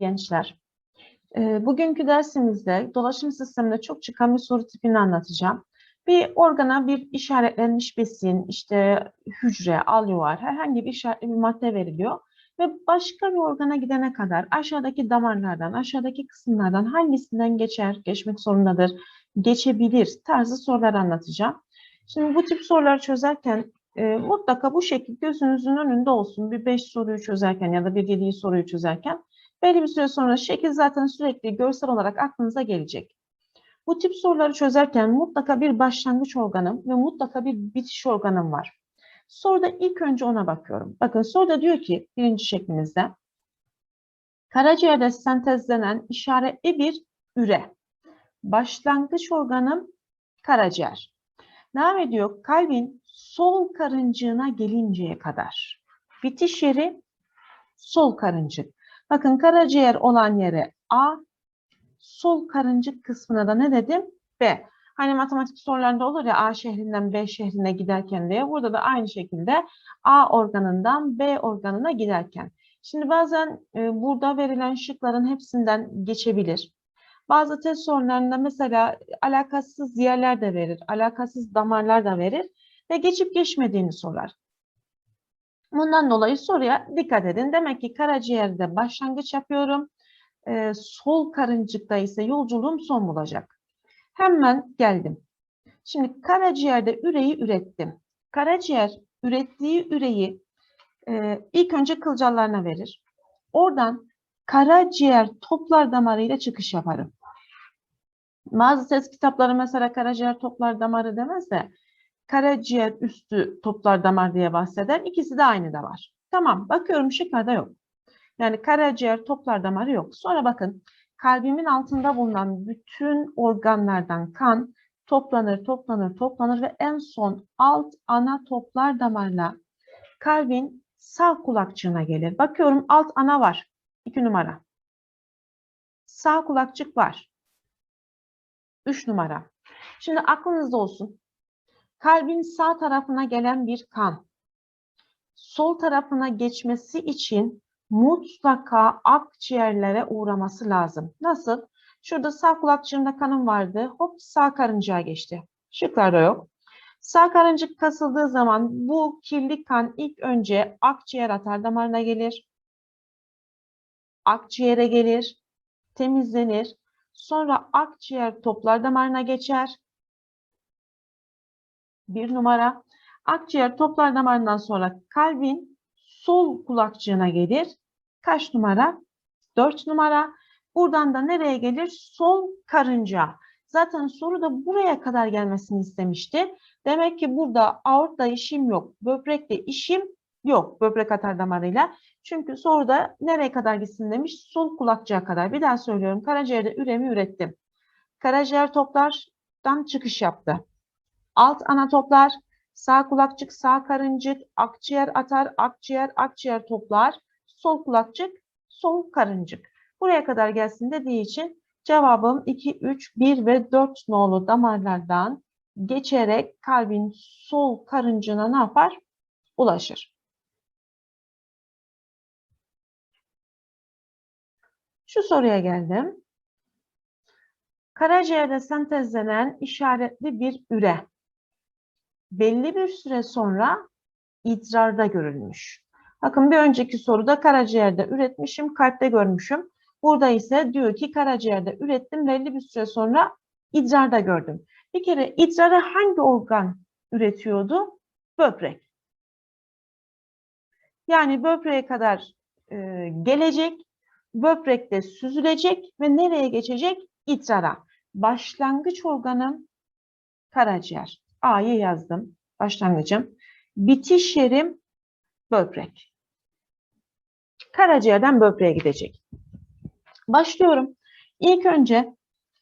gençler. Ee, Bugünkü dersimizde dolaşım sisteminde çok çıkan bir soru tipini anlatacağım. Bir organa bir işaretlenmiş besin, işte hücre, alüvar, herhangi bir işaretli bir madde veriliyor. Ve başka bir organa gidene kadar aşağıdaki damarlardan, aşağıdaki kısımlardan hangisinden geçer, geçmek zorundadır, geçebilir tarzı sorular anlatacağım. Şimdi bu tip soruları çözerken e, mutlaka bu şekil gözünüzün önünde olsun. Bir 5 soruyu çözerken ya da bir 7 soruyu çözerken belli bir süre sonra şekil zaten sürekli görsel olarak aklınıza gelecek. Bu tip soruları çözerken mutlaka bir başlangıç organım ve mutlaka bir bitiş organım var. Soruda ilk önce ona bakıyorum. Bakın soruda diyor ki birinci şeklimizde karaciğerde sentezlenen işaretli bir üre. Başlangıç organım karaciğer. Devam ediyor kalbin sol karıncığına gelinceye kadar. Bitiş yeri sol karıncık. Bakın karaciğer olan yere A, sol karıncık kısmına da ne dedim? B. Hani matematik sorularında olur ya A şehrinden B şehrine giderken diye. Burada da aynı şekilde A organından B organına giderken. Şimdi bazen e, burada verilen şıkların hepsinden geçebilir. Bazı test sorularında mesela alakasız yerler de verir, alakasız damarlar da verir ve geçip geçmediğini sorar. Bundan dolayı soruya dikkat edin. Demek ki karaciğerde başlangıç yapıyorum. Ee, sol karıncıkta ise yolculuğum son bulacak. Hemen geldim. Şimdi karaciğerde üreyi ürettim. Karaciğer ürettiği üreyi e, ilk önce kılcallarına verir. Oradan karaciğer toplar damarıyla çıkış yaparım. Bazı test kitapları mesela karaciğer toplar damarı demez de karaciğer üstü toplar damar diye bahseder. İkisi de aynı da var. Tamam bakıyorum şıklarda yok. Yani karaciğer toplar damarı yok. Sonra bakın kalbimin altında bulunan bütün organlardan kan toplanır, toplanır, toplanır ve en son alt ana toplar damarla kalbin sağ kulakçığına gelir. Bakıyorum alt ana var. 2 numara. Sağ kulakçık var. 3 numara. Şimdi aklınızda olsun. Kalbin sağ tarafına gelen bir kan sol tarafına geçmesi için mutlaka akciğerlere uğraması lazım. Nasıl? Şurada sağ kulakçığımda kanım vardı. Hop sağ karıncaya geçti. Şıklarda yok. Sağ karıncık kasıldığı zaman bu kirli kan ilk önce akciğer atar damarına gelir. Akciğere gelir, temizlenir. Sonra akciğer toplar damarına geçer. Bir numara. Akciğer toplar damarından sonra kalbin sol kulakçığına gelir. Kaç numara? Dört numara. Buradan da nereye gelir? Sol karınca. Zaten soru da buraya kadar gelmesini istemişti. Demek ki burada aortta işim yok. Böbrekte işim yok. Böbrek atar damarıyla. Çünkü soruda nereye kadar gitsin demiş? Sol kulakçığa kadar. Bir daha söylüyorum. Karaciğerde üremi ürettim. Karaciğer toplardan çıkış yaptı. Alt ana toplar, sağ kulakçık, sağ karıncık, akciğer atar, akciğer, akciğer toplar, sol kulakçık, sol karıncık. Buraya kadar gelsin dediği için cevabım 2, 3, 1 ve 4 nolu damarlardan geçerek kalbin sol karıncığına ne yapar? Ulaşır. Şu soruya geldim. Karaciğerde sentezlenen işaretli bir üre belli bir süre sonra idrarda görülmüş. Bakın bir önceki soruda karaciğerde üretmişim, kalpte görmüşüm. Burada ise diyor ki karaciğerde ürettim, belli bir süre sonra idrarda gördüm. Bir kere idrarı hangi organ üretiyordu? Böbrek. Yani böbreğe kadar e, gelecek, böbrekte süzülecek ve nereye geçecek? İdrara. Başlangıç organım karaciğer. A'yı yazdım. Başlangıcım. Bitiş yerim böbrek. Karaciğerden böbreğe gidecek. Başlıyorum. İlk önce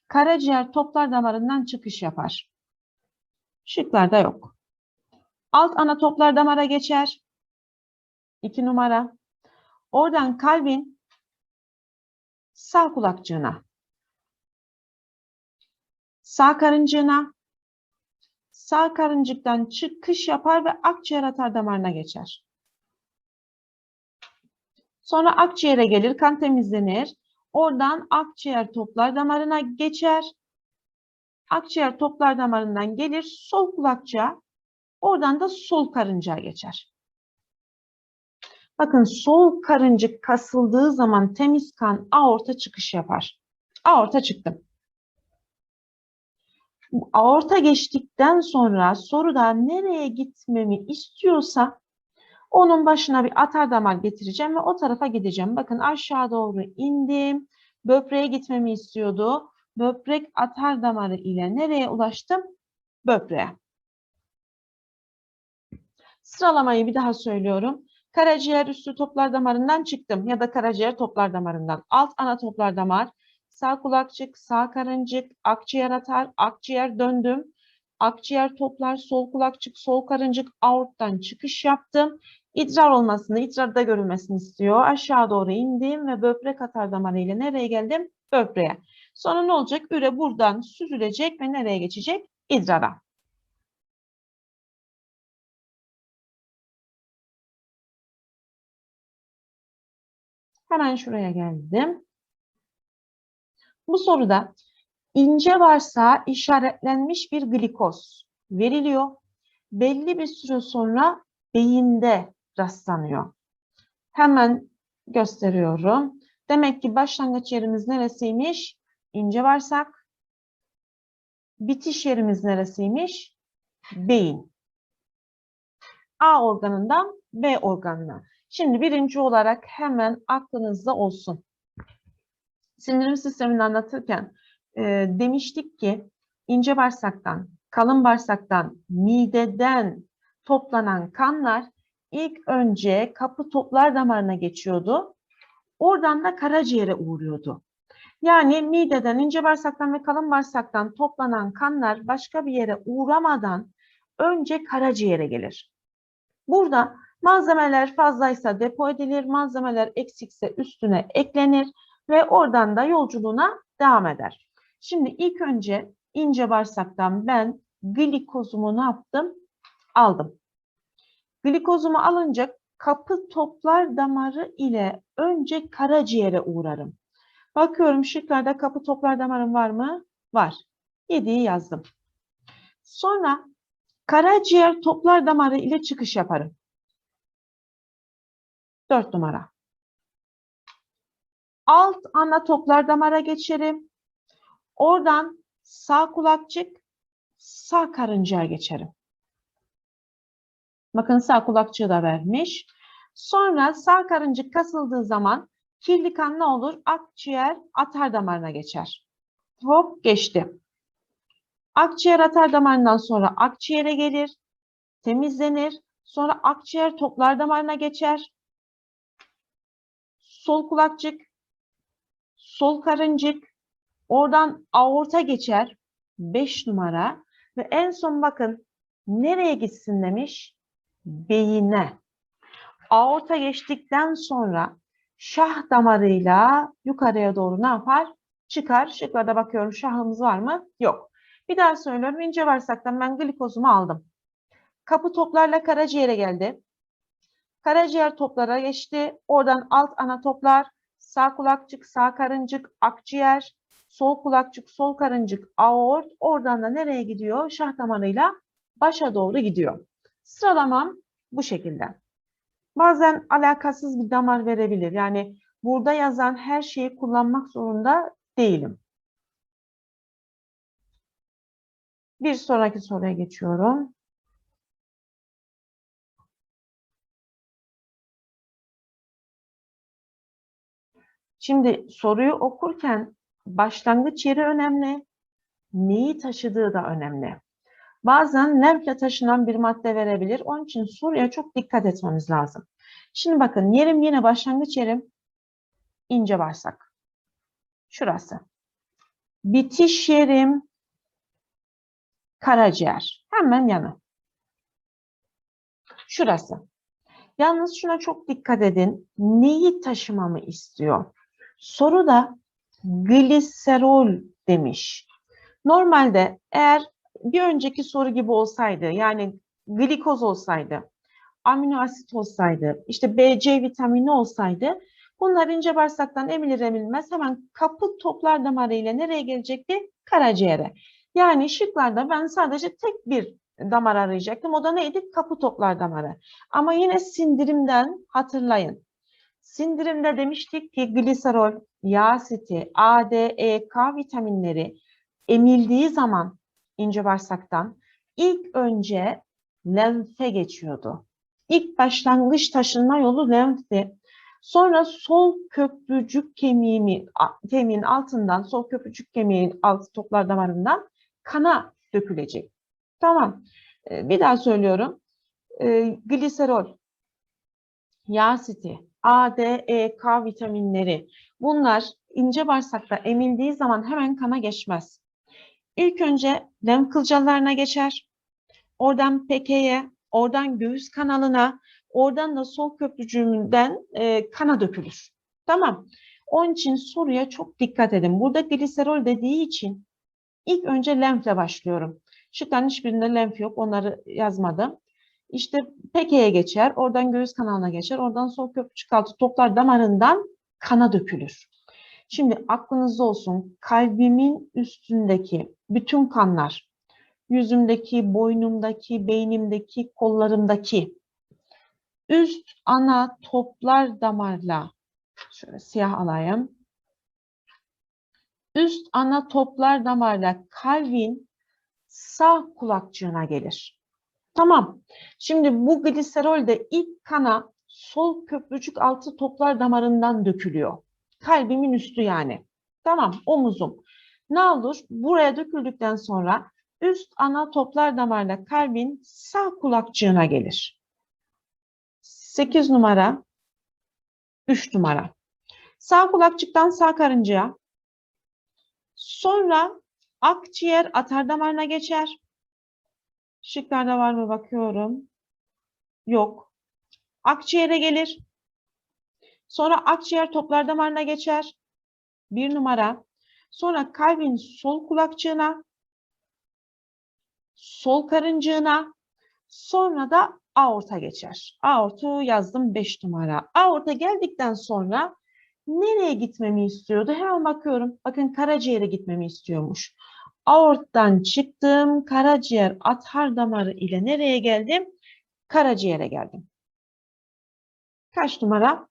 karaciğer toplar damarından çıkış yapar. Şıklarda yok. Alt ana toplar damara geçer. 2 numara. Oradan kalbin sağ kulakçığına, sağ karıncığına, sağ karıncıktan çıkış yapar ve akciğer atar damarına geçer. Sonra akciğere gelir, kan temizlenir. Oradan akciğer toplar damarına geçer. Akciğer toplar damarından gelir sol kulakçığa. Oradan da sol karıncaya geçer. Bakın sol karıncık kasıldığı zaman temiz kan aorta çıkış yapar. Aorta çıktı. Aorta geçtikten sonra soruda nereye gitmemi istiyorsa onun başına bir atar damar getireceğim ve o tarafa gideceğim. Bakın aşağı doğru indim. Böbreğe gitmemi istiyordu. Böbrek atar damarı ile nereye ulaştım? Böbreğe. Sıralamayı bir daha söylüyorum. Karaciğer üstü toplar damarından çıktım ya da karaciğer toplar damarından. Alt ana toplar damar, sağ kulakçık, sağ karıncık, akciğer atar, akciğer döndüm. Akciğer toplar, sol kulakçık, sol karıncık, aorttan çıkış yaptım. İdrar olmasını, idrarda görülmesini istiyor. Aşağı doğru indim ve böbrek atar damarı ile nereye geldim? Böbreğe. Sonra ne olacak? Üre buradan süzülecek ve nereye geçecek? İdrara. Hemen şuraya geldim. Bu soruda ince varsa işaretlenmiş bir glikoz veriliyor. Belli bir süre sonra beyinde rastlanıyor. Hemen gösteriyorum. Demek ki başlangıç yerimiz neresiymiş? İnce bağırsak. Bitiş yerimiz neresiymiş? Beyin. A organından B organına. Şimdi birinci olarak hemen aklınızda olsun. Sindirim sistemini anlatırken e, demiştik ki ince bağırsaktan, kalın bağırsaktan, mideden toplanan kanlar ilk önce kapı toplar damarına geçiyordu. Oradan da karaciğere uğruyordu. Yani mideden, ince bağırsaktan ve kalın bağırsaktan toplanan kanlar başka bir yere uğramadan önce karaciğere gelir. Burada malzemeler fazlaysa depo edilir, malzemeler eksikse üstüne eklenir ve oradan da yolculuğuna devam eder. Şimdi ilk önce ince bağırsaktan ben glikozumu ne yaptım? Aldım. Glikozumu alınca kapı toplar damarı ile önce karaciğere uğrarım. Bakıyorum şıklarda kapı toplar damarım var mı? Var. 7'yi yazdım. Sonra karaciğer toplar damarı ile çıkış yaparım. 4 numara. Alt ana toplar damara geçerim. Oradan sağ kulakçık, sağ karıncaya geçerim. Bakın sağ kulakçığı da vermiş. Sonra sağ karıncık kasıldığı zaman kirli kan ne olur? Akciğer atar damarına geçer. Hop geçti. Akciğer atar damarından sonra akciğere gelir, temizlenir. Sonra akciğer toplar damarına geçer. Sol kulakçık, sol karıncık, oradan aorta geçer. 5 numara ve en son bakın nereye gitsin demiş? Beyine. Aorta geçtikten sonra şah damarıyla yukarıya doğru ne yapar? Çıkar. Şıklarda bakıyorum şahımız var mı? Yok. Bir daha söylüyorum. İnce bağırsaktan ben glikozumu aldım. Kapı toplarla karaciğere geldi. Karaciğer toplara geçti. Oradan alt ana toplar, sağ kulakçık, sağ karıncık, akciğer, sol kulakçık, sol karıncık, aort. Oradan da nereye gidiyor? Şah damarıyla başa doğru gidiyor. Sıralamam bu şekilde. Bazen alakasız bir damar verebilir. Yani burada yazan her şeyi kullanmak zorunda değilim. Bir sonraki soruya geçiyorum. Şimdi soruyu okurken başlangıç yeri önemli, neyi taşıdığı da önemli. Bazen lenfle taşınan bir madde verebilir. Onun için soruya çok dikkat etmemiz lazım. Şimdi bakın yerim yine başlangıç yerim ince bağırsak. Şurası. Bitiş yerim karaciğer. Hemen yanı. Şurası. Yalnız şuna çok dikkat edin. Neyi taşımamı istiyor? Soruda gliserol demiş. Normalde eğer bir önceki soru gibi olsaydı yani glikoz olsaydı, amino asit olsaydı, işte BC vitamini olsaydı Bunlar ince bağırsaktan emilir emilmez hemen kapı toplar damarı ile nereye gelecekti? Karaciğere. Yani şıklarda ben sadece tek bir damar arayacaktım. O da neydi? Kapı toplar damarı. Ama yine sindirimden hatırlayın. Sindirimde demiştik ki gliserol, yağ asiti, A, D, E, K vitaminleri emildiği zaman ince bağırsaktan ilk önce lenfe geçiyordu. İlk başlangıç taşınma yolu lenfti. Sonra sol köprücük kemiğimi, kemiğin altından, sol köprücük kemiğin altı toplar damarından kana dökülecek. Tamam. Ee, Bir daha söylüyorum. Ee, gliserol, yağ asiti, A, D, E, K vitaminleri bunlar ince bağırsakta emildiği zaman hemen kana geçmez. İlk önce lenf kılcallarına geçer. Oradan pekeye, oradan göğüs kanalına, oradan da sol köprücüğünden e, kana dökülür. Tamam. Onun için soruya çok dikkat edin. Burada gliserol dediği için ilk önce lenfle başlıyorum. Şıkların hiçbirinde lenf yok. Onları yazmadım. İşte pekeye geçer, oradan göğüs kanalına geçer, oradan sol köprücük altı toplar damarından kana dökülür. Şimdi aklınızda olsun kalbimin üstündeki bütün kanlar, yüzümdeki, boynumdaki, beynimdeki, kollarımdaki üst ana toplar damarla şöyle siyah alayım. Üst ana toplar damarla kalbin sağ kulakçığına gelir. Tamam. Şimdi bu gliserol de ilk kana sol köprücük altı toplar damarından dökülüyor. Kalbimin üstü yani. Tamam, omuzum. Ne olur? Buraya döküldükten sonra üst ana toplar damarla kalbin sağ kulakçığına gelir. 8 numara, 3 numara. Sağ kulakçıktan sağ karıncaya. Sonra akciğer atar damarına geçer. Şıklarda var mı bakıyorum. Yok. Akciğere gelir. Sonra akciğer toplar damarına geçer. Bir numara. Sonra kalbin sol kulakçığına, sol karıncığına, sonra da aorta geçer. Aortu yazdım 5 numara. Aorta geldikten sonra nereye gitmemi istiyordu? Hemen bakıyorum. Bakın karaciğere gitmemi istiyormuş. Aorttan çıktım. Karaciğer atar damarı ile nereye geldim? Karaciğere geldim. Kaç numara?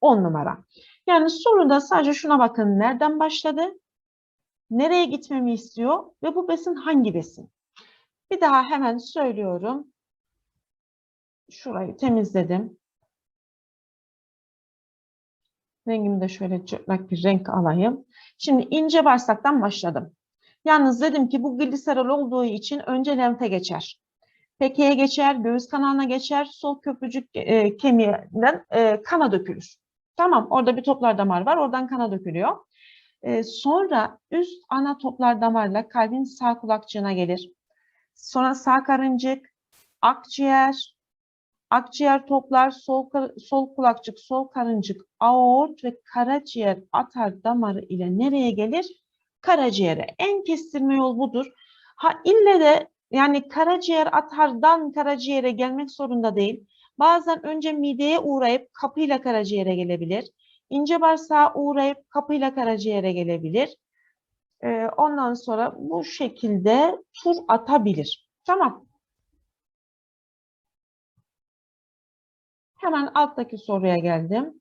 10 numara. Yani soruda sadece şuna bakın. Nereden başladı? Nereye gitmemi istiyor? Ve bu besin hangi besin? Bir daha hemen söylüyorum. Şurayı temizledim. Rengimi de şöyle çıplak bir renk alayım. Şimdi ince bağırsaktan başladım. Yalnız dedim ki bu gliserol olduğu için önce lenfe geçer. Peke'ye geçer, göğüs kanalına geçer, sol köprücük e, kemiğinden e, kana dökülür. Tamam, orada bir toplar damar var, oradan kana dökülüyor. E, sonra üst ana toplar damarla kalbin sağ kulakçığına gelir. Sonra sağ karıncık, akciğer, akciğer toplar, sol, sol kulakçık, sol karıncık, aort ve karaciğer atar damarı ile nereye gelir? Karaciğere. En kestirme yol budur. Ha ille de yani karaciğer atardan karaciğere gelmek zorunda değil. Bazen önce mideye uğrayıp kapıyla karaciğere gelebilir. İnce bağırsağa uğrayıp kapıyla karaciğere gelebilir. Ee, ondan sonra bu şekilde tur atabilir. Tamam. Hemen alttaki soruya geldim.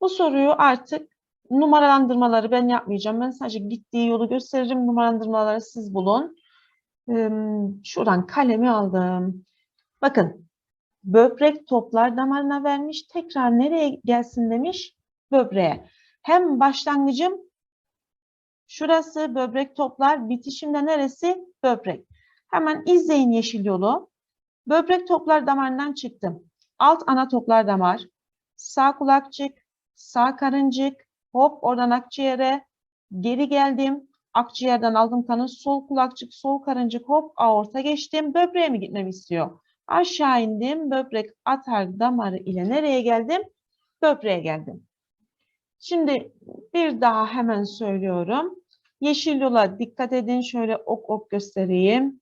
Bu soruyu artık numaralandırmaları ben yapmayacağım. Ben sadece gittiği yolu gösteririm. Numaralandırmaları siz bulun. Şuradan kalemi aldım. Bakın. Böbrek toplar damarına vermiş. Tekrar nereye gelsin demiş? Böbreğe. Hem başlangıcım şurası böbrek toplar. Bitişimde neresi? Böbrek. Hemen izleyin yeşil yolu. Böbrek toplar damarından çıktım. Alt ana toplar damar. Sağ kulakçık, sağ karıncık, hop oradan akciğere geri geldim. Akciğerden aldım kanı sol kulakçık, sol karıncık hop aorta geçtim. Böbreğe mi gitmemi istiyor? Aşağı indim. Böbrek atar damarı ile nereye geldim? Böbreğe geldim. Şimdi bir daha hemen söylüyorum. Yeşil yola dikkat edin. Şöyle ok ok göstereyim.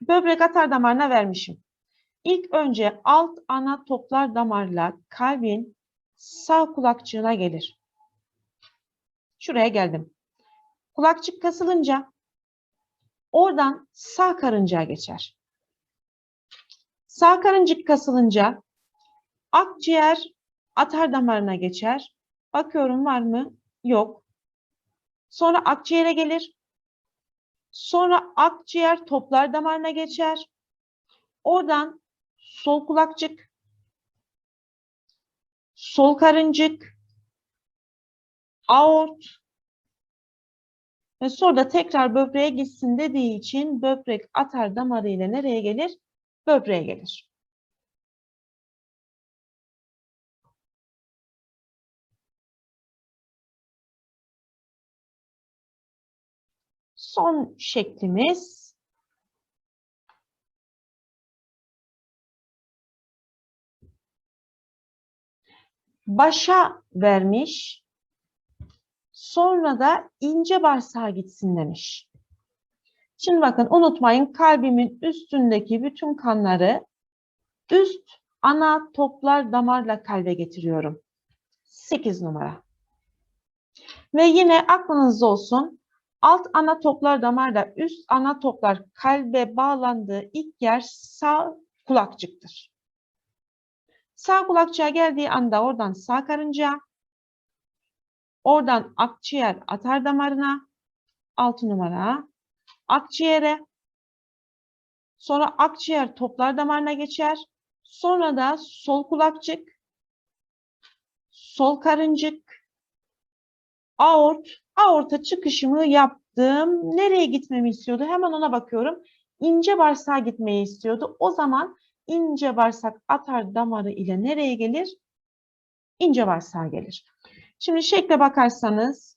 Böbrek atar damarına vermişim. İlk önce alt ana toplar damarla kalbin sağ kulakçığına gelir. Şuraya geldim. Kulakçık kasılınca oradan sağ karıncaya geçer. Sağ karıncık kasılınca akciğer atar damarına geçer. Bakıyorum var mı? Yok. Sonra akciğere gelir. Sonra akciğer toplar damarına geçer. Oradan sol kulakçık, sol karıncık, aort ve sonra da tekrar böbreğe gitsin dediği için böbrek atar damarı ile nereye gelir? Böbreğe gelir. Son şeklimiz başa vermiş. Sonra da ince bağırsağa gitsin demiş. Şimdi bakın unutmayın kalbimin üstündeki bütün kanları üst ana toplar damarla kalbe getiriyorum. 8 numara. Ve yine aklınızda olsun alt ana toplar damarla üst ana toplar kalbe bağlandığı ilk yer sağ kulakçıktır. Sağ kulakçığa geldiği anda oradan sağ karınca, oradan akciğer atar damarına, 6 numara, akciğere, sonra akciğer toplar damarına geçer, sonra da sol kulakçık, sol karıncık, aort, aorta çıkışımı yaptım. Nereye gitmemi istiyordu? Hemen ona bakıyorum. İnce bağırsağa gitmeyi istiyordu. O zaman ince bağırsak atar damarı ile nereye gelir? İnce bağırsağa gelir. Şimdi şekle bakarsanız